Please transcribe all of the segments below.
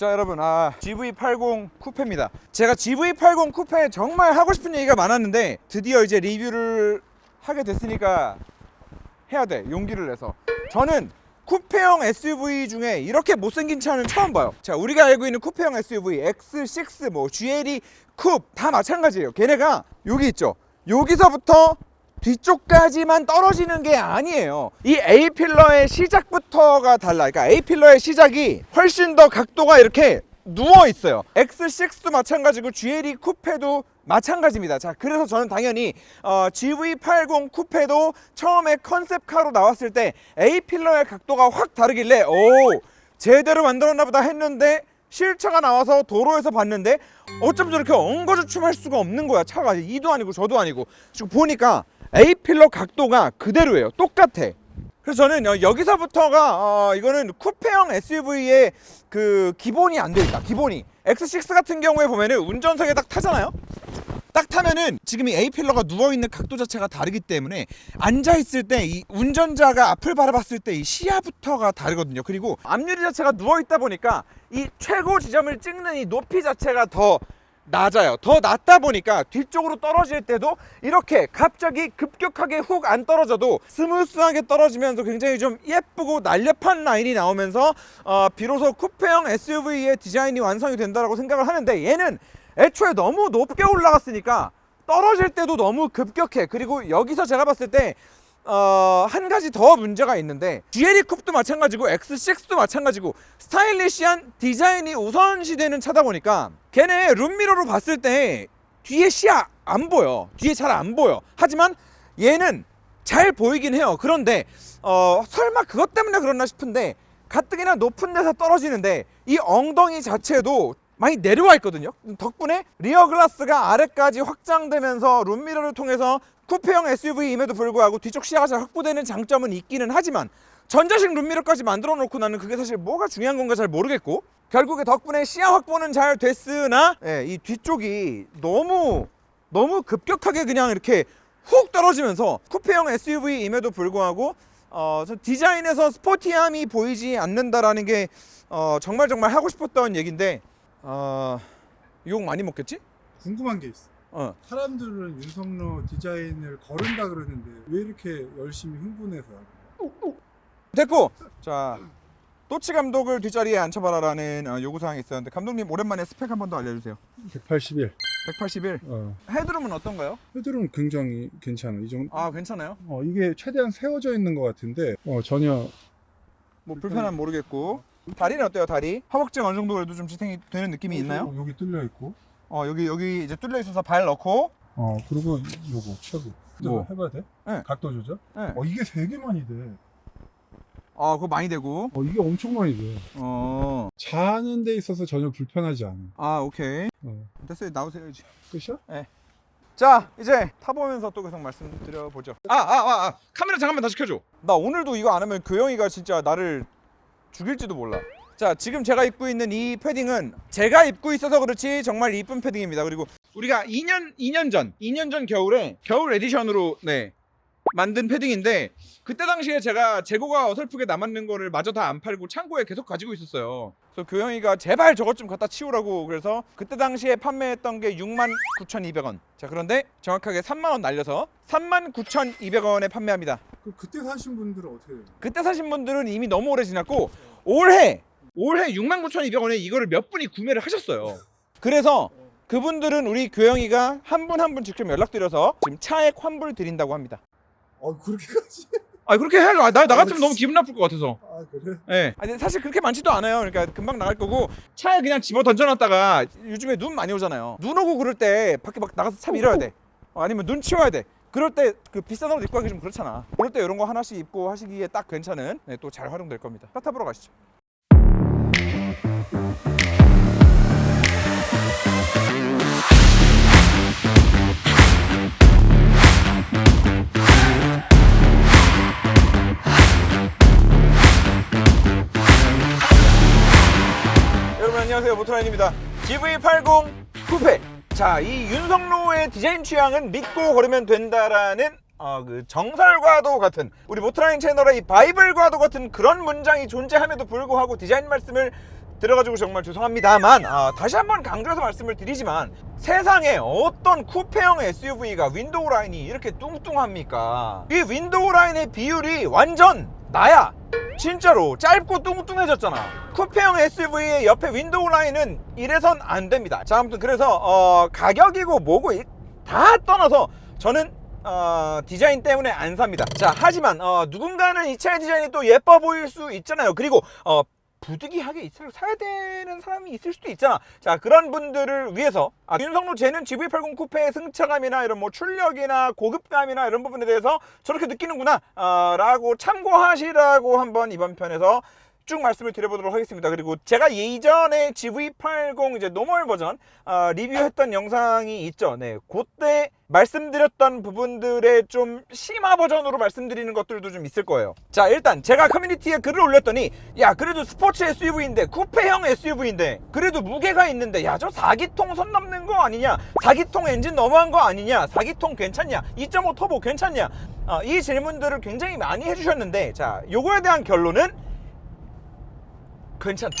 자 여러분 아 GV80 쿠페입니다. 제가 GV80 쿠페 정말 하고 싶은 얘기가 많았는데 드디어 이제 리뷰를 하게 됐으니까 해야 돼 용기를 내서. 저는 쿠페형 SUV 중에 이렇게 못생긴 차는 처음 봐요. 자 우리가 알고 있는 쿠페형 SUV X6 뭐 GLE 쿱 다 마찬가지예요. 걔네가 여기 있죠. 여기서부터 뒤쪽까지만 떨어지는 게 아니에요. 이 A 필러의 시작부터가 달라. 그러니까 A 필러의 시작이 훨씬 더 각도가 이렇게 누워 있어요. X6도 마찬가지고 GLE 쿠페도 마찬가지입니다. 자, 그래서 저는 당연히 어, GV80 쿠페도 처음에 컨셉카로 나왔을 때 A 필러의 각도가 확 다르길래 오 제대로 만들었나 보다 했는데 실차가 나와서 도로에서 봤는데 어쩜 저렇게 엉거주춤할 수가 없는 거야 차가 이도 아니고 저도 아니고 지금 보니까 A 필러 각도가 그대로예요. 똑같아. 그래서 저는 어, 여기서부터가 어, 이거는 쿠페형 SUV의 그 기본이 안 돼 있다. 기본이. X6 같은 경우에 보면은 운전석에 딱 타잖아요? 딱 타면은 지금 이 A 필러가 누워 있는 각도 자체가 다르기 때문에 앉아 있을 때 이 운전자가 앞을 바라봤을 때 이 시야부터가 다르거든요. 그리고 앞유리 자체가 누워 있다 보니까 이 최고 지점을 찍는 이 높이 자체가 더 낮아요. 더 낮다 보니까 뒤쪽으로 떨어질 때도 이렇게 갑자기 급격하게 훅 안 떨어져도 스무스하게 떨어지면서 굉장히 좀 예쁘고 날렵한 라인이 나오면서 어, 비로소 쿠페형 SUV의 디자인이 완성이 된다고 생각을 하는데 얘는 애초에 너무 높게 올라갔으니까 떨어질 때도 너무 급격해. 그리고 여기서 제가 봤을 때 어, 한 가지 더 문제가 있는데 GLE 쿱도 마찬가지고 X6도 마찬가지고 스타일리시한 디자인이 우선시되는 차다 보니까 걔네 룸미러로 봤을 때 뒤에 시야 안 보여. 뒤에 잘 안 보여. 하지만 얘는 잘 보이긴 해요. 그런데 어, 설마 그것 때문에 그렇나 싶은데 가뜩이나 높은 데서 떨어지는데 이 엉덩이 자체도 많이 내려와 있거든요. 덕분에 리어 글라스가 아래까지 확장되면서 룸미러를 통해서 쿠페형 SUV임에도 불구하고 뒤쪽 시야가 잘 확보되는 장점은 있기는 하지만 전자식 룸미러까지 만들어 놓고 나는 그게 사실 뭐가 중요한 건가 잘 모르겠고 결국에 덕분에 시야 확보는 잘 됐으나 예, 이 뒤쪽이 너무 너무 급격하게 그냥 이렇게 훅 떨어지면서 쿠페형 SUV임에도 불구하고 어, 저 디자인에서 스포티함이 보이지 않는다라는 게 어, 정말 정말 하고 싶었던 얘기인데 어, 욕 많이 먹겠지? 궁금한 게 있어. 어. 사람들은 윤석로 디자인을 거른다 그러는데 왜 이렇게 열심히 흥분해서? 됐고 자 또치 감독을 뒷자리에 앉혀봐라라는 어, 요구사항이 있었는데 감독님 오랜만에 스펙 한 번 더 알려주세요 181. 181 어. 헤드룸은 어떤가요? 헤드룸 굉장히 괜찮아. 이 정도. 아 괜찮아요? 어 이게 최대한 세워져 있는 것 같은데 어 전혀 뭐 불편함 모르겠고 다리는 어때요 다리? 허벅지가 어느 정도 그래도 좀 지탱이 되는 느낌이 있나요? 어, 여기 뚫려 있고. 어 여기 여기 이제 뚫려 있어서 발 넣고 어 그리고 요거 최고. 뭐? 해봐야 돼? 네. 각도 조절? 네. 어 이게 되게 많이 돼. 어 그거 많이 되고 어 이게 엄청 많이 돼. 어 자는 데 있어서 전혀 불편하지 않아. 아 오케이 어. 됐어요 나오세요 이제 끝이야? 자 이제 타보면서 또 계속 말씀드려 보죠 아 아 아 아, 카메라 잠깐만 다시 켜줘 나 오늘도 이거 안 하면 교영이가 진짜 나를 죽일지도 몰라 자 지금 제가 입고 있는 이 패딩은 제가 입고 있어서 그렇지 정말 이쁜 패딩입니다 그리고 우리가 2년 2년 전 2년 전 겨울에 겨울 에디션으로 네 만든 패딩인데 그때 당시에 제가 재고가 어설프게 남았는 거를 마저 다 안 팔고 창고에 계속 가지고 있었어요. 그래서 교영이가 제발 저것 좀 갖다 치우라고 그래서 그때 당시에 판매했던 게 69,200원. 자 그런데 정확하게 3만 원 날려서 39,200원에 판매합니다. 그 그때 사신 분들은 어떻게 돼요? 그때 사신 분들은 이미 너무 오래 지났고 올해 올해 69,200원에 이거를 몇 분이 구매를 하셨어요. 그래서 그분들은 우리 교영이가 한 분 한 분 직접 연락드려서 지금 차액 환불 드린다고 합니다. 어 그렇게까지? 아 그렇게 해야죠. 아, 나, 나 같으면 너무 기분 나쁠 것 같아서. 아 그래? 예. 아니 사실 그렇게 많지도 않아요. 그러니까 금방 나갈 거고 차에 그냥 집어 던져놨다가 요즘에 눈 많이 오잖아요. 눈 오고 그럴 때 밖에 막 나가서 차 밀어야 돼. 어, 아니면 눈 치워야 돼. 그럴 때 그 비싼 옷 입고 하기 좀 그렇잖아. 그럴 때 이런 거 하나씩 입고 하시기에 딱 괜찮은 네, 또잘 활용될 겁니다. 차 타보러 가시죠. 여러분 안녕하세요. 모토라인입니다. GV80 쿠페. 자 이 윤성로의 디자인 취향은 믿고 걸으면 된다라는 어, 그 정설과도 같은 우리 모토라인 채널의 이 바이블과도 같은 그런 문장이 존재함에도 불구하고 디자인 말씀을 들어가지고 정말 죄송합니다만 아, 다시 한번 강조해서 말씀을 드리지만 세상에 어떤 쿠페형 SUV가 윈도우 라인이 이렇게 뚱뚱합니까? 이 윈도우 라인의 비율이 완전 나야. 진짜로 짧고 뚱뚱해졌잖아. 쿠페형 SUV의 옆에 윈도우 라인은 이래선 안 됩니다. 자, 아무튼 그래서 어, 가격이고 뭐고 이- 다 떠나서 저는 어, 디자인 때문에 안 삽니다. 자, 하지만 어, 누군가는 이 차의 디자인이 또 예뻐 보일 수 있잖아요. 그리고 어, 부득이하게 이 차를 사야 되는 사람이 있을 수도 있잖아. 자, 그런 분들을 위해서 아, 윤성로 쟤는 GV80 쿠페의 승차감이나 이런 뭐 출력이나 고급감이나 이런 부분에 대해서 저렇게 느끼는구나 어, 라고 참고하시라고 한번 이번 편에서 쭉 말씀을 드려보도록 하겠습니다. 그리고 제가 예전에 GV80 이제 노멀 버전 어, 리뷰했던 영상이 있죠. 네, 그때 말씀드렸던 부분들의 좀 심화 버전으로 말씀드리는 것들도 좀 있을 거예요. 자, 일단 제가 커뮤니티에 글을 올렸더니 야, 그래도 스포츠 SUV인데 쿠페형 SUV인데 그래도 무게가 있는데 야, 저 4기통 선 넘는 거 아니냐? 4기통 엔진 너무한 거 아니냐? 4기통 괜찮냐? 2.5 터보 괜찮냐? 어, 이 질문들을 굉장히 많이 해주셨는데 자, 요거에 대한 결론은 괜찮다.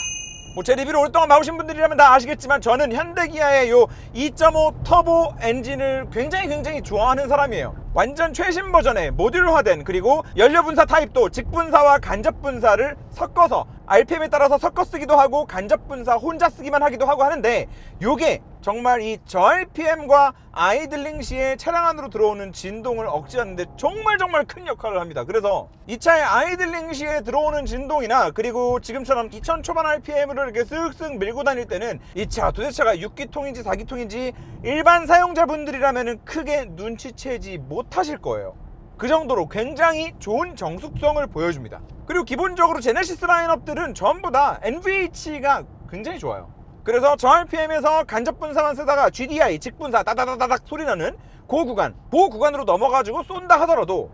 뭐 제 리뷰를 오랫동안 봐오신 분들이라면 다 아시겠지만 저는 현대기아의 요 2.5 터보 엔진을 굉장히 굉장히 좋아하는 사람이에요. 완전 최신 버전의 모듈화된 그리고 연료 분사 타입도 직분사와 간접 분사를 섞어서 RPM에 따라서 섞어 쓰기도 하고 간접 분사 혼자 쓰기만 하기도 하고 하는데 요게 정말 이 저RPM과 아이들링 시에 차량 안으로 들어오는 진동을 억제하는데 정말 정말 큰 역할을 합니다. 그래서 이 차의 아이들링 시에 들어오는 진동이나 그리고 지금처럼 2000 초반 RPM으로 이렇게 쓱쓱 밀고 다닐 때는 이 차 도대체가 6기통인지 4기통인지 일반 사용자분들이라면 크게 눈치채지 못하실 거예요. 그 정도로 굉장히 좋은 정숙성을 보여줍니다. 그리고 기본적으로 제네시스 라인업들은 전부 다 NVH가 굉장히 좋아요. 그래서 저 RPM에서 간접 분사만 쓰다가 GDI 직분사 따다다다닥 소리 나는 그 구간, 그 구간으로 넘어가지고 쏜다 하더라도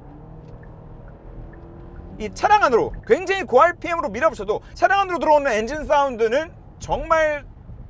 이 차량 안으로 굉장히 고 RPM으로 밀어붙여도 차량 안으로 들어오는 엔진 사운드는 정말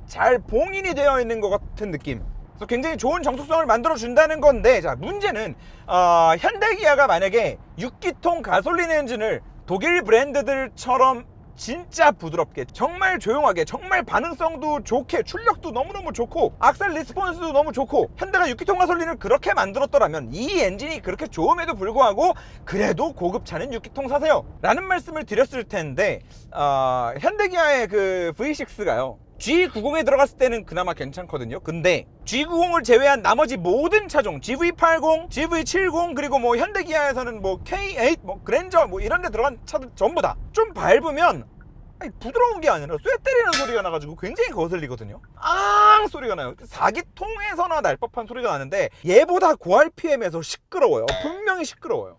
잘 봉인이 되어 있는 것 같은 느낌. 그래서 굉장히 좋은 정숙성을 만들어 준다는 건데 자 문제는 어, 현대기아가 만약에 6기통 가솔린 엔진을 독일 브랜드들처럼 진짜 부드럽게 정말 조용하게 정말 반응성도 좋게 출력도 너무너무 좋고 악셀 리스폰스도 너무 좋고 현대가 6기통 가솔린을 그렇게 만들었더라면 이 엔진이 그렇게 좋음에도 불구하고 그래도 고급차는 6기통 사세요. 라는 말씀을 드렸을 텐데 어, 현대기아의 그 V6가요 G90에 들어갔을 때는 그나마 괜찮거든요. 근데 G90을 제외한 나머지 모든 차종 GV80, GV70 그리고 뭐 현대기아에서는 뭐 K8, 뭐 그랜저 뭐 이런 데 들어간 차들 전부 다 좀 밟으면 아니, 부드러운 게 아니라 쇠 때리는 소리가 나가지고 굉장히 거슬리거든요. 앙 소리가 나요. 4기통에서나 날 법한 소리가 나는데 얘보다 고 RPM에서 시끄러워요. 분명히 시끄러워요.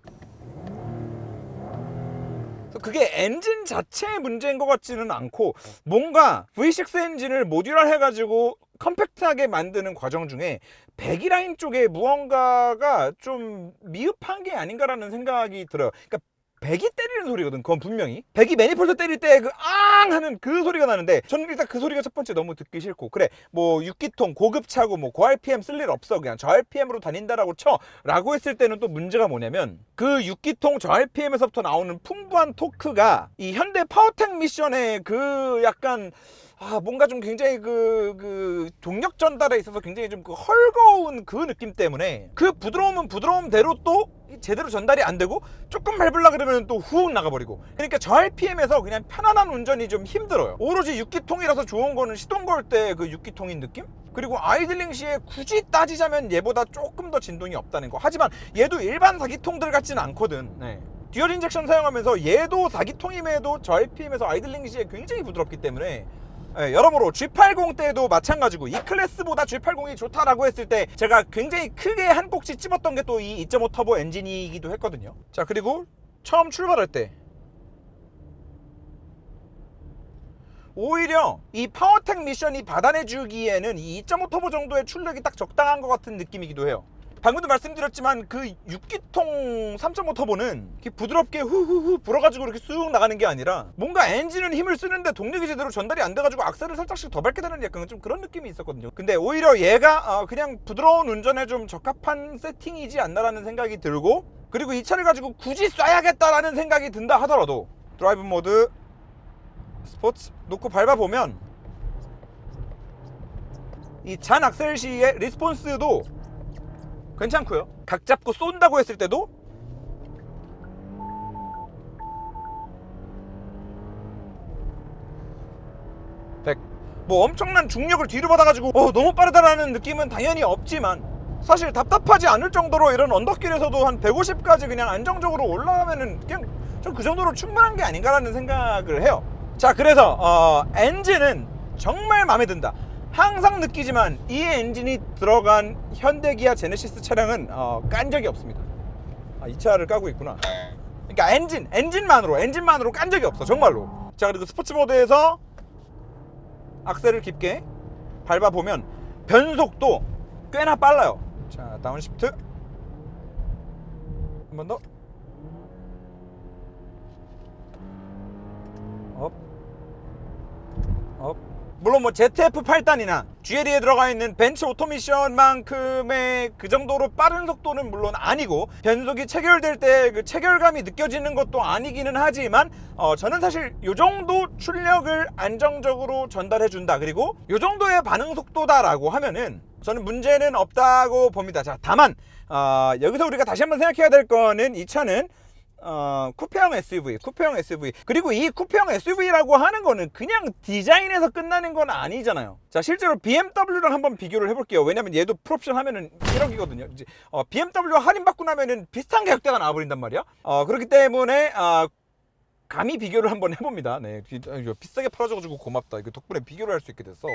그게 엔진 자체의 문제인 것 같지는 않고 뭔가 V6 엔진을 모듈화 해가지고 컴팩트하게 만드는 과정 중에 배기라인 쪽에 무언가가 좀 미흡한 게 아닌가라는 생각이 들어요. 그러니까 배기 때리는 소리거든. 그건 분명히. 배기 매니폴드 때릴 때 그 앙 하는 그 소리가 나는데 저는 일단 그 소리가 첫 번째 너무 듣기 싫고 그래 뭐 6기통 고급 차고 뭐 고 RPM 쓸 일 없어 그냥 저 RPM으로 다닌다라고 쳐 라고 했을 때는 또 문제가 뭐냐면 그 6기통 저 RPM에서부터 나오는 풍부한 토크가 이 현대 파워텍 미션의 그 약간 아 뭔가 좀 굉장히 그, 그 동력 전달에 있어서 굉장히 좀 그 헐거운 그 느낌 때문에 그 부드러움은 부드러움대로 또 제대로 전달이 안 되고 조금 밟으려 그러면 또훅 나가버리고 그러니까 저 RPM에서 그냥 편안한 운전이 좀 힘들어요 오로지 6기통이라서 좋은 거는 시동 걸 때 그 6기통인 느낌? 그리고 아이들링 시에 굳이 따지자면 얘보다 조금 더 진동이 없다는 거 하지만 얘도 일반 4기통들 같지는 않거든 네. 듀얼 인젝션 사용하면서 얘도 4기통임에도 저 RPM에서 아이들링 시에 굉장히 부드럽기 때문에 예, 여러모로 G80 때도 마찬가지고 이 클래스보다 G80이 좋다라고 했을 때 제가 굉장히 크게 한 꼭지 찝었던 게 또 이 2.5 터보 엔진이기도 했거든요. 자 그리고 처음 출발할 때 오히려 이 파워텍 미션이 받아내주기에는 이 2.5 터보 정도의 출력이 딱 적당한 것 같은 느낌이기도 해요. 방금도 말씀드렸지만 그 6기통 3.5 터보는 부드럽게 후후후 불어가지고 이렇게 쑥 나가는 게 아니라 뭔가 엔진은 힘을 쓰는데 동력이 제대로 전달이 안 돼가지고 악셀을 살짝씩 더 밟게 되는 약간 좀 그런 느낌이 있었거든요. 근데 오히려 얘가 어, 그냥 부드러운 운전에 좀 적합한 세팅이지 않나라는 생각이 들고 그리고 이 차를 가지고 굳이 쏴야겠다라는 생각이 든다 하더라도 드라이브 모드 스포츠 놓고 밟아보면 이 잔 악셀 시의 리스폰스도 괜찮고요 각 잡고 쏜다고 했을 때도 뭐 엄청난 중력을 뒤로 받아가지고 어, 너무 빠르다라는 느낌은 당연히 없지만 사실 답답하지 않을 정도로 이런 언덕길에서도 한 150까지 그냥 안정적으로 올라가면은 그냥 좀 그 정도로 충분한 게 아닌가라는 생각을 해요. 자 그래서 어, 엔진은 정말 마음에 든다. 항상 느끼지만 이 엔진이 들어간 현대기아 제네시스 차량은 어, 깐 적이 없습니다. 아, 이 차를 까고 있구나. 그러니까 엔진, 엔진만으로, 엔진만으로 깐 적이 없어, 정말로. 자, 그리고 스포츠 모드에서 악셀을 깊게 밟아 보면 변속도 꽤나 빨라요. 자, 다운 시프트. 한 번 더. 업. 업. 물론 뭐 ZF 8단이나 GLE에 들어가 있는 벤츠 오토미션만큼의 그 정도로 빠른 속도는 물론 아니고 변속이 체결될 때 그 체결감이 느껴지는 것도 아니기는 하지만 어 저는 사실 요 정도 출력을 안정적으로 전달해 준다 그리고 요 정도의 반응 속도다라고 하면은 저는 문제는 없다고 봅니다. 자 다만 어 여기서 우리가 다시 한번 생각해야 될 거는 이 차는 어, 쿠페형 SUV, 쿠페형 SUV. 그리고 이 쿠페형 SUV라고 하는 거는 그냥 디자인에서 끝나는 건 아니잖아요. 자, 실제로 BMW랑 한번 비교를 해볼게요. 왜냐면 얘도 풀옵션 하면은 1억이거든요. 이제 어, BMW 할인받고 나면은 비슷한 가격대가 나와버린단 말이야. 어, 그렇기 때문에 어, 감히 비교를 한번 해봅니다. 네, 비- 아, 비싸게 팔아줘가지고 고맙다. 이거 덕분에 비교를 할 수 있게 됐어.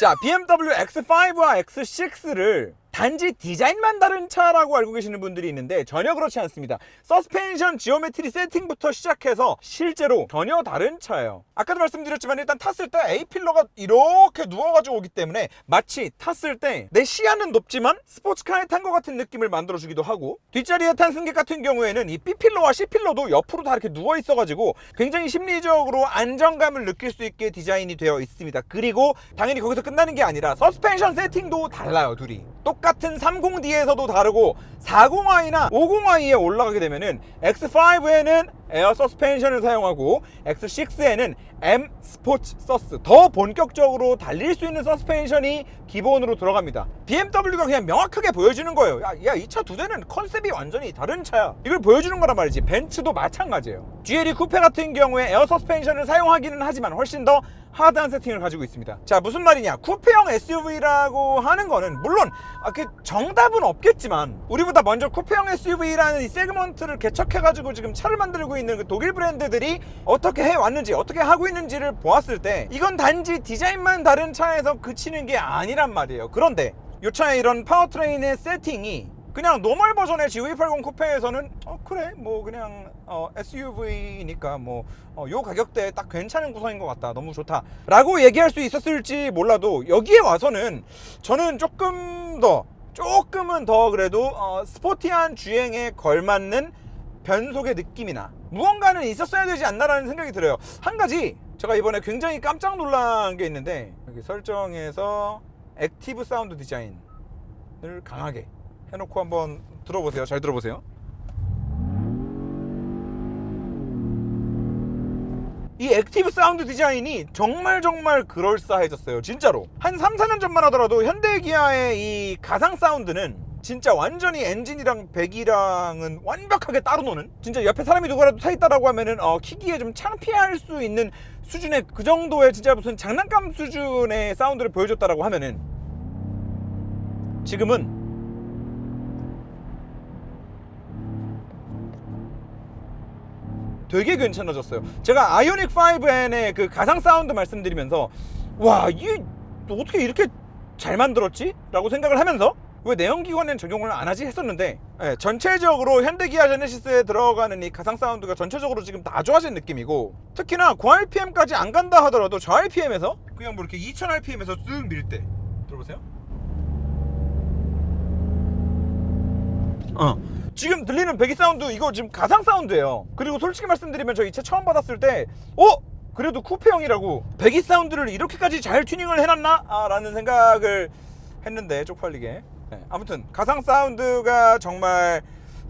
자, BMW X5와 X6를 단지 디자인만 다른 차라고 알고 계시는 분들이 있는데 전혀 그렇지 않습니다. 서스펜션 지오메트리 세팅부터 시작해서 실제로 전혀 다른 차예요. 아까도 말씀드렸지만 일단 탔을 때 A 필러가 이렇게 누워가지고 오기 때문에 마치 탔을 때 내 시야는 높지만 스포츠카에 탄 것 같은 느낌을 만들어주기도 하고 뒷자리에 탄 승객 같은 경우에는 이 B 필러와 C 필러도 옆으로 다 이렇게 누워 있어가지고 굉장히 심리적으로 안정감을 느낄 수 있게 디자인이 되어 있습니다. 그리고 당연히 거기서 끝나는 게 아니라 서스펜션 세팅도 달라요, 둘이. 똑 같은 30D에서도 다르고 40i나 50i에 올라가게 되면은 X5에는 에어 서스펜션을 사용하고 X6에는 M 스포츠 서스 더 본격적으로 달릴 수 있는 서스펜션이 기본으로 들어갑니다. BMW가 그냥 명확하게 보여주는 거예요. 야, 이 차 두 대는 컨셉이 완전히 다른 차야. 이걸 보여주는 거란 말이지. 벤츠도 마찬가지예요. GLE 쿠페 같은 경우에 에어 서스펜션을 사용하기는 하지만 훨씬 더 하드한 세팅을 가지고 있습니다. 자, 무슨 말이냐? 쿠페형 SUV라고 하는 거는 물론 아, 그 정답은 없겠지만 우리보다 먼저 쿠페형 SUV라는 이 세그먼트를 개척해 가지고 지금 차를 만들고 있는 그 독일 브랜드들이 어떻게 해왔는지 어떻게 하고 있는지 를 보았을 때 이건 단지 디자인만 다른 차에서 그치는 게 아니란 말이에요. 그런데 이 차의 이런 파워트레인의 세팅이 그냥 노멀 버전의 GV80 쿠페에서는 어 그래 뭐 그냥 어, SUV니까 뭐 어, 요 가격대에 딱 괜찮은 구성인 것 같다 너무 좋다 라고 얘기할 수 있었을지 몰라도 여기에 와서는 저는 조금 더 조금은 더 그래도 어, 스포티한 주행에 걸맞는 변속의 느낌이 나 무언가는 있었어야 되지 않나라는 생각이 들어요 한 가지 제가 이번에 굉장히 깜짝 놀란 게 있는데 여기 설정에서 액티브 사운드 디자인을 강하게 해놓고 한번 들어보세요. 잘 들어보세요. 이 액티브 사운드 디자인이 정말 정말 그럴싸해졌어요. 진짜로. 한 3, 4년 전만 하더라도 현대 기아의 이 가상 사운드는 진짜 완전히 엔진이랑 배기랑은 완벽하게 따로 노는 진짜 옆에 사람이 누구라도 타 있다라고 하면은 어, 키기에 좀 창피할 수 있는 수준의 그 정도의 진짜 무슨 장난감 수준의 사운드를 보여줬다라고 하면은 지금은 되게 괜찮아졌어요. 제가 아이오닉 5N의 그 가상 사운드 말씀드리면서 와, 이게 어떻게 이렇게 잘 만들었지? 라고 생각을 하면서 왜 내연기관엔 적용을 안 하지 했었는데 예, 전체적으로 현대기아 제네시스에 들어가는 이 가상 사운드가 전체적으로 지금 다 좋아진 느낌이고 특히나 고RPM까지 안 간다 하더라도 저 RPM에서 그냥 뭐 이렇게 2000rpm에서 쓱밀때 들어보세요 어. 지금 들리는 배기 사운드 이거 지금 가상 사운드예요. 그리고 솔직히 말씀드리면 저 이 차 처음 받았을 때 어? 그래도 쿠페형이라고 배기 사운드를 이렇게까지 잘 튜닝을 해놨나? 아, 라는 생각을 했는데 쪽팔리게 네, 아무튼 가상 사운드가 정말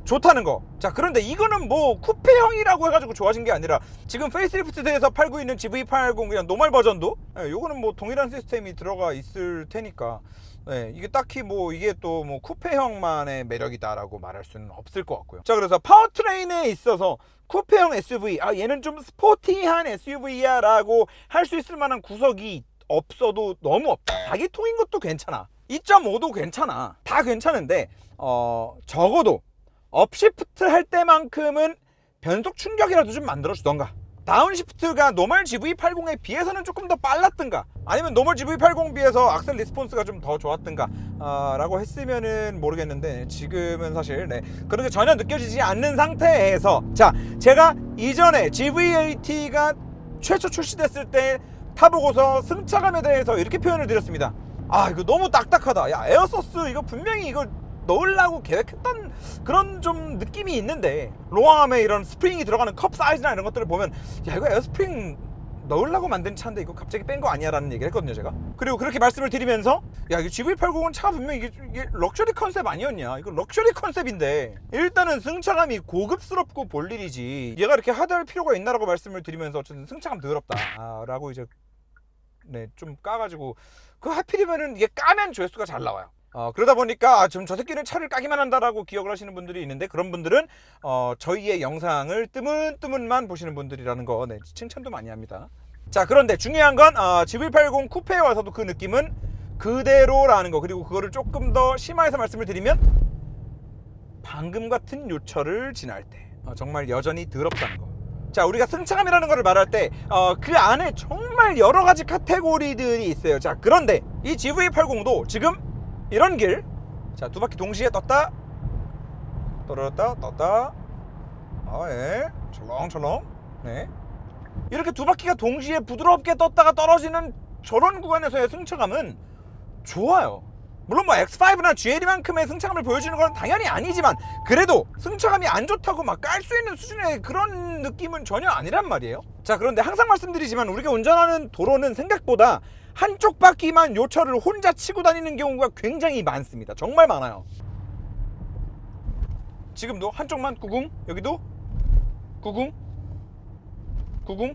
좋다는 거. 자, 그런데 이거는 뭐 쿠페형이라고 해가지고 좋아진 게 아니라 지금 페이스리프트에서 팔고 있는 GV80 그냥 노멀 버전도 예, 요거는 뭐 동일한 시스템이 들어가 있을 테니까 예, 이게 딱히 뭐 이게 또 뭐 쿠페형만의 매력이다라고 말할 수는 없을 것 같고요. 자, 그래서 파워트레인에 있어서 쿠페형 SUV, 아 얘는 좀 스포티한 SUV야라고 할 수 있을 만한 구석이 없어도 너무 없다. 4기통인 것도 괜찮아. 2.5도 괜찮아. 다 괜찮은데 어 적어도 업시프트 할 때만큼은 변속 충격이라도 좀 만들어 주던가. 다운시프트가 노멀 GV80에 비해서는 조금 더 빨랐든가 아니면 노멀 GV80 비해서 악셀 리스폰스가 좀 더 좋았든가 아, 라고 했으면은 모르겠는데 지금은 사실 네, 그런 게 전혀 느껴지지 않는 상태에서 자 제가 이전에 GV80가 최초 출시됐을 때 타보고서 승차감에 대해서 이렇게 표현을 드렸습니다 아 이거 너무 딱딱하다. 야 에어소스 이거 분명히 이거 넣으려고 계획했던 그런 좀 느낌이 있는데 로아함에 이런 스프링이 들어가는 컵 사이즈나 이런 것들을 보면 야 이거 에어스프링 넣으려고 만든 차인데 이거 갑자기 뺀 거 아니야 라는 얘기를 했거든요 제가. 그리고 그렇게 말씀을 드리면서 야 이거 GV80은 차가 분명히 이게, 이게 럭셔리 컨셉 아니었냐? 이거 럭셔리 컨셉인데 일단은 승차감이 고급스럽고 볼 일이지 얘가 이렇게 하드할 필요가 있나라고 말씀을 드리면서 어쨌든 승차감 더럽다 아, 라고 이제 네 좀 까가지고 그 하필이면은 이게 까면 조회수가 잘 나와요 어, 그러다 보니까 아, 지금 저 새끼는 차를 까기만 한다라고 기억을 하시는 분들이 있는데 그런 분들은 어, 저희의 영상을 뜨문뜨문만 보시는 분들이라는 거 네, 칭찬도 많이 합니다. 자 그런데 중요한 건 어, GV80 쿠페에 와서도 그 느낌은 그대로라는 거 그리고 그거를 조금 더 심화해서 말씀을 드리면 방금 같은 요철을 지날 때 어, 정말 여전히 더럽다는 거. 자 우리가 승차감이라는 거를 말할 때그 안에 정말 여러 가지 카테고리들이 있어요. 자 그런데 이 GV80도 지금 이런 길. 자, 두 바퀴 동시에 떴다. 떨어졌다. 떴다. 아, 예. 철렁철렁. 네. 이렇게 두 바퀴가 동시에 부드럽게 떴다가 떨어지는 저런 구간에서의 승차감은 좋아요. 물론 뭐 X5나 GL만큼의 승차감을 보여주는 건 당연히 아니지만 그래도 승차감이 안 좋다고 막 깔 수 있는 수준의 그런 느낌은 전혀 아니란 말이에요. 자, 그런데 항상 말씀드리지만 우리가 운전하는 도로는 생각보다 한쪽 바퀴만 요철을 혼자 치고 다니는 경우가 굉장히 많습니다. 정말 많아요. 지금도 한쪽만 구궁, 여기도 구궁, 구궁,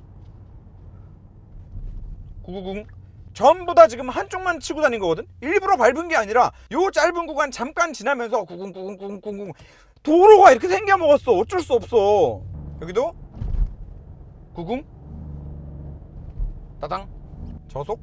구구궁. 전부 다 지금 한쪽만 치고 다닌 거거든. 일부러 밟은 게 아니라 요 짧은 구간 잠깐 지나면서 구궁 구궁 구궁 구궁 도로가 이렇게 생겨 먹었어. 어쩔 수 없어. 여기도 구궁 따당 저속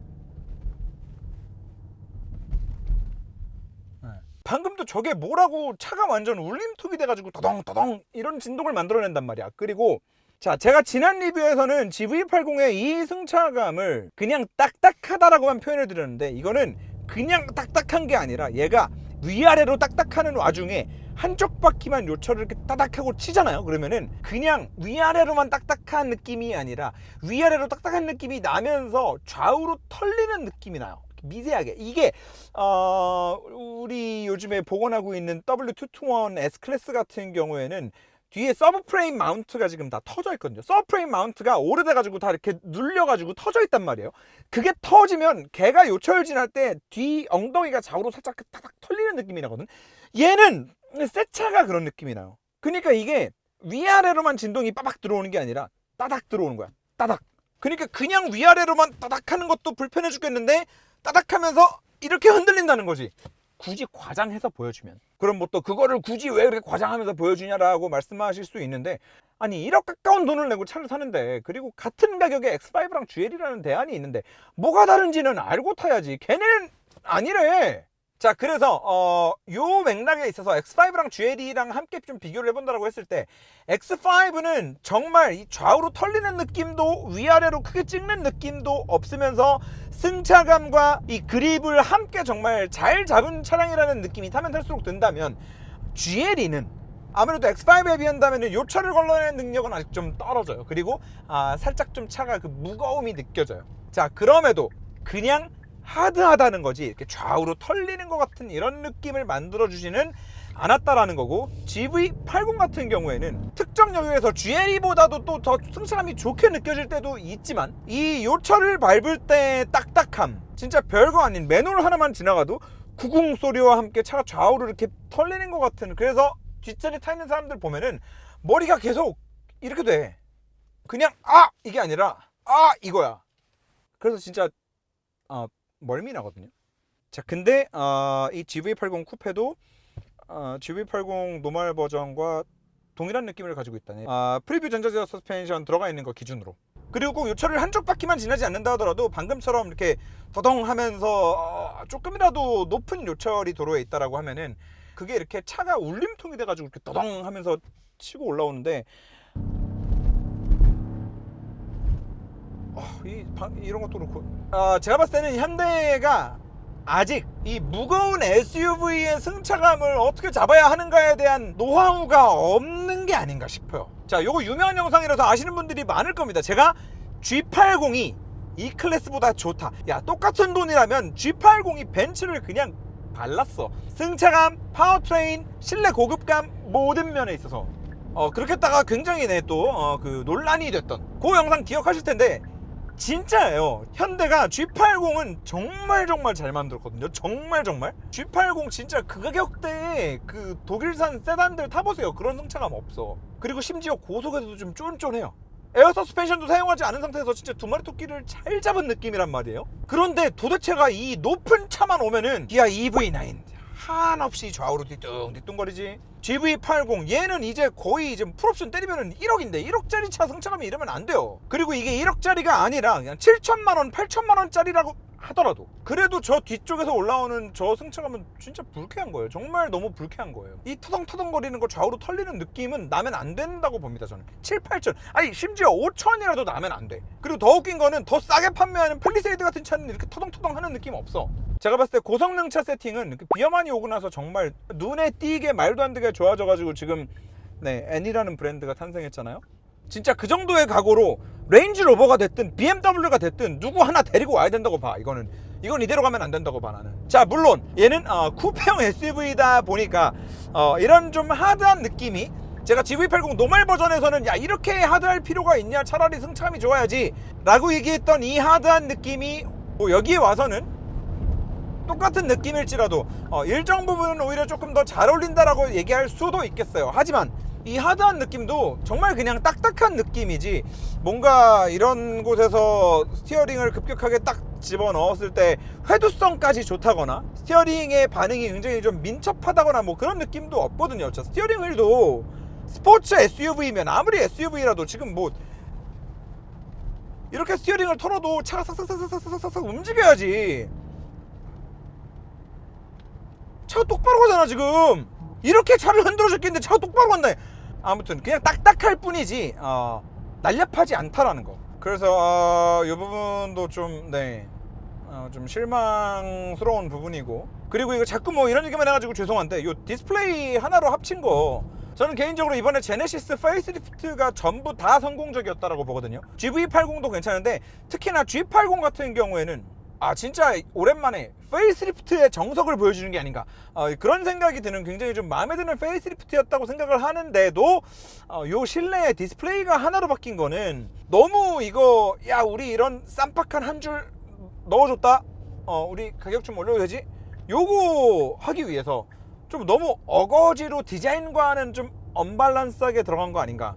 네. 방금도 저게 뭐라고 차가 완전 울림통이 돼가지고 더덩더덩 이런 진동을 만들어낸단 말이야. 그리고 자, 제가 지난 리뷰에서는 GV80의 이 승차감을 그냥 딱딱하다라고만 표현을 드렸는데 이거는 그냥 딱딱한 게 아니라 얘가 위아래로 딱딱하는 와중에 한쪽 바퀴만 요철을 이렇게 따닥하고 치잖아요. 그러면은 그냥 위아래로만 딱딱한 느낌이 아니라 위아래로 딱딱한 느낌이 나면서 좌우로 털리는 느낌이 나요. 미세하게 이게 어 우리 요즘에 복원하고 있는 W221 S 클래스 같은 경우에는 뒤에 서브프레임 마운트가 지금 다 터져 있거든요. 서브프레임 마운트가 오래돼가지고 다 이렇게 눌려가지고 터져 있단 말이에요. 그게 터지면 걔가 요철진할 때 뒤 엉덩이가 좌우로 살짝 타닥 털리는 느낌이 나거든. 얘는 새 차가 그런 느낌이 나요. 그러니까 이게 위아래로만 진동이 빠박 들어오는 게 아니라 따닥 들어오는 거야. 따닥. 그러니까 그냥 위아래로만 따닥 하는 것도 불편해 죽겠는데 따닥 하면서 이렇게 흔들린다는 거지. 굳이 과장해서 보여주면 그럼 뭐 또 그거를 굳이 왜 그렇게 과장하면서 보여주냐라고 말씀하실 수 있는데 아니 1억 가까운 돈을 내고 차를 사는데 그리고 같은 가격에 X5랑 GL이라는 대안이 있는데 뭐가 다른지는 알고 타야지. 걔네는 아니래 자 그래서 어, 요 맥락에 있어서 X5랑 GL이랑 함께 좀 비교를 해본다고 했을 때 X5는 정말 이 좌우로 털리는 느낌도 위아래로 크게 찍는 느낌도 없으면서 승차감과 이 그립을 함께 정말 잘 잡은 차량이라는 느낌이 타면 탈수록 든다면 GLE는 아무래도 X5에 비한다면 요 차를 걸러내는 능력은 아직 좀 떨어져요. 그리고 아, 살짝 좀 차가 그 무거움이 느껴져요. 자 그럼에도 그냥 하드하다는 거지 이렇게 좌우로 털리는 것 같은 이런 느낌을 만들어 주지는 않았다라는 거고 GV80 같은 경우에는 특정 영역에서 GLE보다도 또 더 승차감이 좋게 느껴질 때도 있지만 이 요철을 밟을 때 딱딱함 진짜 별거 아닌 맨홀 하나만 지나가도 구궁 소리와 함께 차가 좌우로 이렇게 털리는 것 같은 그래서 뒷자리 타 있는 사람들 보면은 머리가 계속 이렇게 돼. 그냥 아 이게 아니라 아 이거야. 그래서 진짜 어, 멀미 나거든요. 자 근데 어, 이 GV80 쿠페도 어, GV80 노멀 버전과 동일한 느낌을 가지고 있다네. 아, 프리뷰 전자제어 서스펜션 들어가 있는 거 기준으로. 그리고 꼭 요철을 한쪽 바퀴만 지나지 않는다 하더라도 방금처럼 이렇게 더덩 하면서 어, 조금이라도 높은 요철이 도로에 있다라고 하면은 그게 이렇게 차가 울림통이 돼가지고 이렇게 더덩 하면서 치고 올라오는데 어, 이, 방- 이런 것도 그렇고 어, 제가 봤을 때는 현대가 아직 이 무거운 SUV의 승차감을 어떻게 잡아야 하는가에 대한 노하우가 없는 게 아닌가 싶어요. 자, 요거 유명한 영상이라서 아시는 분들이 많을 겁니다. 제가 G80이 이 클래스보다 좋다. 야, 똑같은 돈이라면 G80이 벤츠를 그냥 발랐어. 승차감, 파워트레인, 실내 고급감 모든 면에 있어서 어, 그렇게 했다가 굉장히 네, 또, 어, 그 논란이 됐던 그 영상 기억하실 텐데 진짜예요. 현대가 G80은 정말 정말 잘 만들었거든요. 정말 정말. G80 진짜 그 가격대에 그 독일산 세단들 타보세요. 그런 승차감 없어. 그리고 심지어 고속에서도 좀 쫀쫀해요. 에어 서스펜션도 사용하지 않은 상태에서 진짜 두 마리 토끼를 잘 잡은 느낌이란 말이에요. 그런데 도대체가 이 높은 차만 오면은 기아 EV9 한없이 좌우로 뒤뚱뒤뚱거리지. GV80 얘는 이제 거의 이제 풀옵션 때리면은 1억인데 1억짜리 차 승차감이 이러면 안 돼요. 그리고 이게 1억짜리가 아니라 그냥 7천만 원, 8천만 원짜리라고 하더라도 그래도 저 뒤쪽에서 올라오는 저 승차감은 진짜 불쾌한 거예요. 정말 너무 불쾌한 거예요. 이 터덩터덩거리는 거 좌우로 털리는 느낌은 나면 안 된다고 봅니다. 저는 7, 8천 아니 심지어 5천이라도 나면 안 돼. 그리고 더 웃긴 거는 더 싸게 판매하는 펠리세이드 같은 차는 이렇게 터덩터덩 하는 느낌 없어. 제가 봤을 때 고성능 차 세팅은 그 비어만이 오고 나서 정말 눈에 띄게 말도 안 되게 좋아져가지고 지금 네 애니라는 브랜드가 탄생했잖아요. 진짜 그 정도의 각오로 레인지 로버가 됐든 BMW가 됐든 누구 하나 데리고 와야 된다고 봐. 이거는 이건 이대로 가면 안 된다고 봐 나는. 자 물론 얘는 어, 쿠페형 SUV다 보니까 어, 이런 좀 하드한 느낌이 제가 GV80 노멀 버전에서는 야 이렇게 하드할 필요가 있냐 차라리 승차감이 좋아야지 라고 얘기했던 이 하드한 느낌이 뭐 여기에 와서는 똑같은 느낌일지라도 어, 일정 부분은 오히려 조금 더 잘 어울린다라고 얘기할 수도 있겠어요. 하지만 이 하드한 느낌도 정말 그냥 딱딱한 느낌이지 뭔가 이런 곳에서 스티어링을 급격하게 딱 집어 넣었을 때 회두성까지 좋다거나 스티어링의 반응이 굉장히 좀 민첩하다거나 뭐 그런 느낌도 없거든요. 자, 스티어링 휠도 스포츠 SUV면 아무리 SUV라도 지금 뭐 이렇게 스티어링을 털어도 차가 싹싹싹싹싹싹 움직여야지. 차가 똑바로 가잖아 지금 이렇게 차를 흔들어 줬겠는데 차가 똑바로 간다 아무튼 그냥 딱딱할 뿐이지 어, 날렵하지 않다라는 거. 그래서 어, 이 부분도 좀 네 어, 좀 실망스러운 부분이고. 그리고 이거 자꾸 뭐 이런 얘기만 해가지고 죄송한데 이 디스플레이 하나로 합친 거 저는 개인적으로 이번에 제네시스 페이스리프트가 전부 다 성공적이었다라고 보거든요. GV80도 괜찮은데 특히나 G80 같은 경우에는 아 진짜 오랜만에 페이스리프트의 정석을 보여주는 게 아닌가 어, 그런 생각이 드는 굉장히 좀 마음에 드는 페이스리프트였다고 생각을 하는데도 어, 요 실내 디스플레이가 하나로 바뀐 거는 너무 이거 야 우리 이런 쌈박한 한 줄 넣어줬다 어 우리 가격 좀 올려도 되지 요거 하기 위해서 좀 너무 어거지로 디자인과는 좀 언밸런스하게 들어간 거 아닌가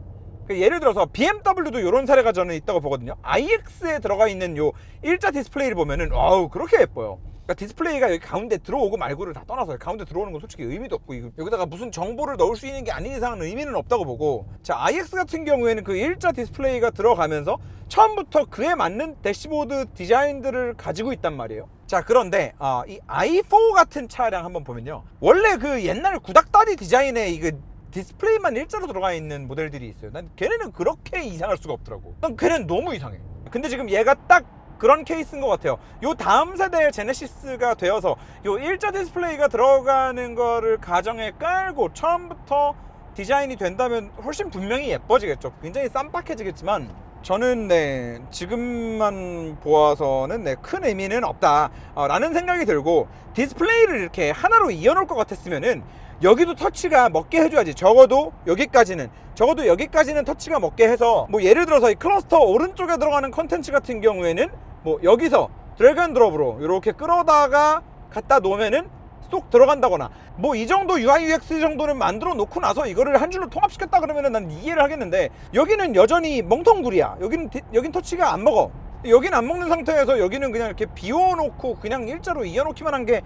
그 예를 들어서 BMW도 이런 사례가 저는 있다고 보거든요. iX에 들어가 있는 요 일자 디스플레이를 보면은 어우 그렇게 예뻐요. 그러니까 디스플레이가 여기 가운데 들어오고 말고를 다 떠나서 가운데 들어오는 건 솔직히 의미도 없고 여기다가 무슨 정보를 넣을 수 있는 게 아닌 이상은 의미는 없다고 보고 자 iX 같은 경우에는 그 일자 디스플레이가 들어가면서 처음부터 그에 맞는 대시보드 디자인들을 가지고 있단 말이에요. 자 그런데 어, 이 i4 같은 차량 한번 보면요 원래 그 옛날 구닥다리 디자인의 이거 디스플레이만 일자로 들어가 있는 모델들이 있어요. 난 걔네는 그렇게 이상할 수가 없더라고. 난 걔는 너무 이상해. 근데 지금 얘가 딱 그런 케이스인 것 같아요. 요 다음 세대의 제네시스가 되어서 요 일자 디스플레이가 들어가는 거를 가정에 깔고 처음부터 디자인이 된다면 훨씬 분명히 예뻐지겠죠. 굉장히 쌈박해지겠지만 저는 네 지금만 보아서는 네, 큰 의미는 없다라는 생각이 들고 디스플레이를 이렇게 하나로 이어놓을 것 같았으면은 여기도 터치가 먹게 해줘야지 적어도 여기까지는 적어도 여기까지는 터치가 먹게 해서 뭐 예를 들어서 이 클러스터 오른쪽에 들어가는 컨텐츠 같은 경우에는 뭐 여기서 드래그 앤 드롭으로 이렇게 끌어다가 갖다 놓으면은 쏙 들어간다거나 뭐 이 정도 UI UX 정도는 만들어 놓고 나서 이거를 한 줄로 통합시켰다 그러면은 난 이해를 하겠는데 여기는 여전히 멍텅구리야. 여기는 디- 여긴 터치가 안 먹어 여기는 안 먹는 상태에서 여기는 그냥 이렇게 비워놓고 그냥 일자로 이어놓기만 한 게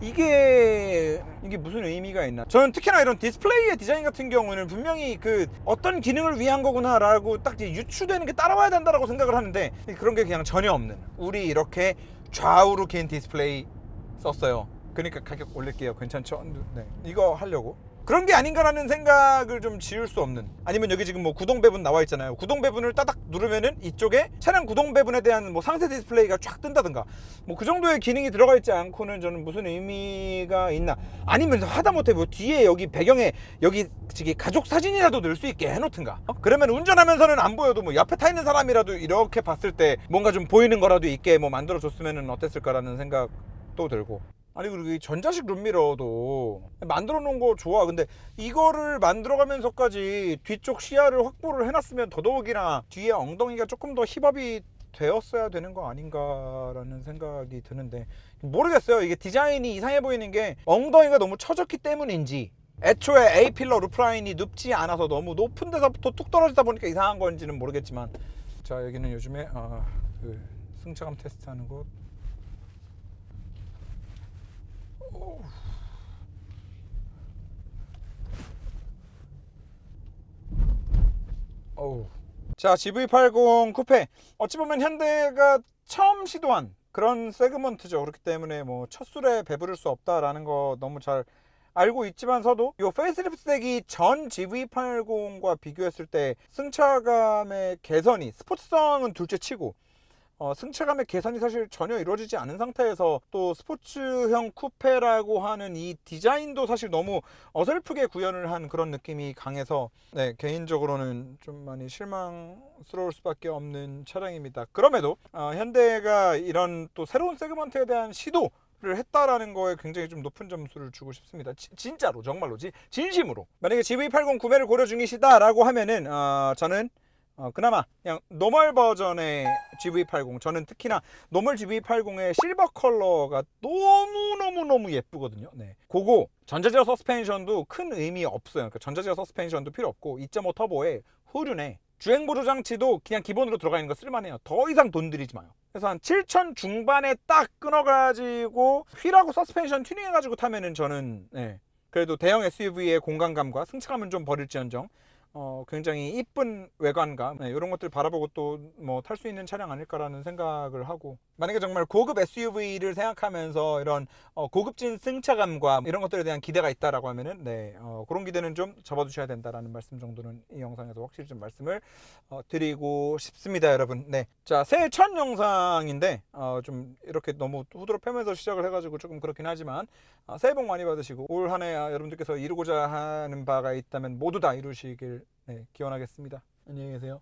이게 이게 무슨 의미가 있나? 저는 특히나 이런 디스플레이의 디자인 같은 경우는 분명히 그 어떤 기능을 위한 거구나 라고 딱 이제 유추되는 게 따라와야 된다라고 생각을 하는데 그런 게 그냥 전혀 없는. 우리 이렇게 좌우로 긴 디스플레이 썼어요. 그러니까 가격 올릴게요. 괜찮죠? 네. 이거 하려고 그런 게 아닌가라는 생각을 좀 지울 수 없는. 아니면 여기 지금 뭐 구동 배분 나와 있잖아요. 구동 배분을 따닥 누르면은 이쪽에 차량 구동 배분에 대한 뭐 상세 디스플레이가 쫙 뜬다든가. 뭐 그 정도의 기능이 들어가 있지 않고는 저는 무슨 의미가 있나. 아니면 하다못해 뭐 뒤에 여기 배경에 여기 저기 가족 사진이라도 넣을 수 있게 해놓든가. 어? 그러면 운전하면서는 안 보여도 뭐 옆에 타 있는 사람이라도 이렇게 봤을 때 뭔가 좀 보이는 거라도 있게 뭐 만들어 줬으면 어땠을까라는 생각도 들고 아니 그리고 이 전자식 룸미러도 만들어 놓은 거 좋아. 근데 이거를 만들어 가면서까지 뒤쪽 시야를 확보를 해놨으면 더더욱이나 뒤에 엉덩이가 조금 더 힙업이 되었어야 되는 거 아닌가라는 생각이 드는데 모르겠어요. 이게 디자인이 이상해 보이는 게 엉덩이가 너무 처졌기 때문인지 애초에 A 필러 루프라인이 눕지 않아서 너무 높은 데서부터 뚝 떨어지다 보니까 이상한 건지는 모르겠지만 자 여기는 요즘에 아, 그 승차감 테스트하는 곳 어우. 자, GV80 쿠페. 어찌 보면 현대가 처음 시도한 그런 세그먼트죠. 그렇기 때문에 뭐 첫 술에 배부를 수 없다라는 거 너무 잘 알고 있지만서도 이 페이스리프트 되기 전 GV80과 비교했을 때 승차감의 개선이 스포츠성은 둘째 치고 어, 승차감의 개선이 사실 전혀 이루어지지 않은 상태에서 또 스포츠형 쿠페라고 하는 이 디자인도 사실 너무 어설프게 구현을 한 그런 느낌이 강해서 네, 개인적으로는 좀 많이 실망스러울 수밖에 없는 차량입니다. 그럼에도 어, 현대가 이런 또 새로운 세그먼트에 대한 시도 를 했다라는 거에 굉장히 좀 높은 점수를 주고 싶습니다. 지- 진짜로 정말로 지, 진심으로 만약에 GV80 구매를 고려 중이시다라고 하면은 어, 저는 어, 그나마 그냥 노멀 버전의 GV80 저는 특히나 노멀 GV80의 실버 컬러가 너무너무너무 예쁘거든요. 네. 그거 전자제어 서스펜션도 큰 의미 없어요. 그러니까 전자제어 서스펜션도 필요 없고 2.5 터보에 후륜에 주행 보조 장치도 그냥 기본으로 들어가 있는 거 쓸만해요. 더 이상 돈 들이지 마요. 그래서 한 7천 중반에 딱 끊어가지고 휠하고 서스펜션 튜닝해가지고 타면은 저는 네, 그래도 대형 SUV의 공간감과 승차감은 좀 버릴지언정 어, 굉장히 이쁜 외관감 네, 이런 것들 바라보고 또 뭐 탈 수 있는 차량 아닐까라는 생각을 하고 만약에 정말 고급 SUV를 생각하면서 이런 어, 고급진 승차감과 이런 것들에 대한 기대가 있다라고 하면은 네 어, 그런 기대는 좀 접어두셔야 된다라는 말씀 정도는 이 영상에서 확실히 좀 말씀을 어, 드리고 싶습니다 여러분. 네자 새해 첫 영상인데 어, 좀 이렇게 너무 후드로 패면서 시작을 해가지고 조금 그렇긴 하지만 아, 새해 복 많이 받으시고 올 한해 여러분들께서 이루고자 하는 바가 있다면 모두 다 이루시길 네, 기원하겠습니다. 안녕히 계세요.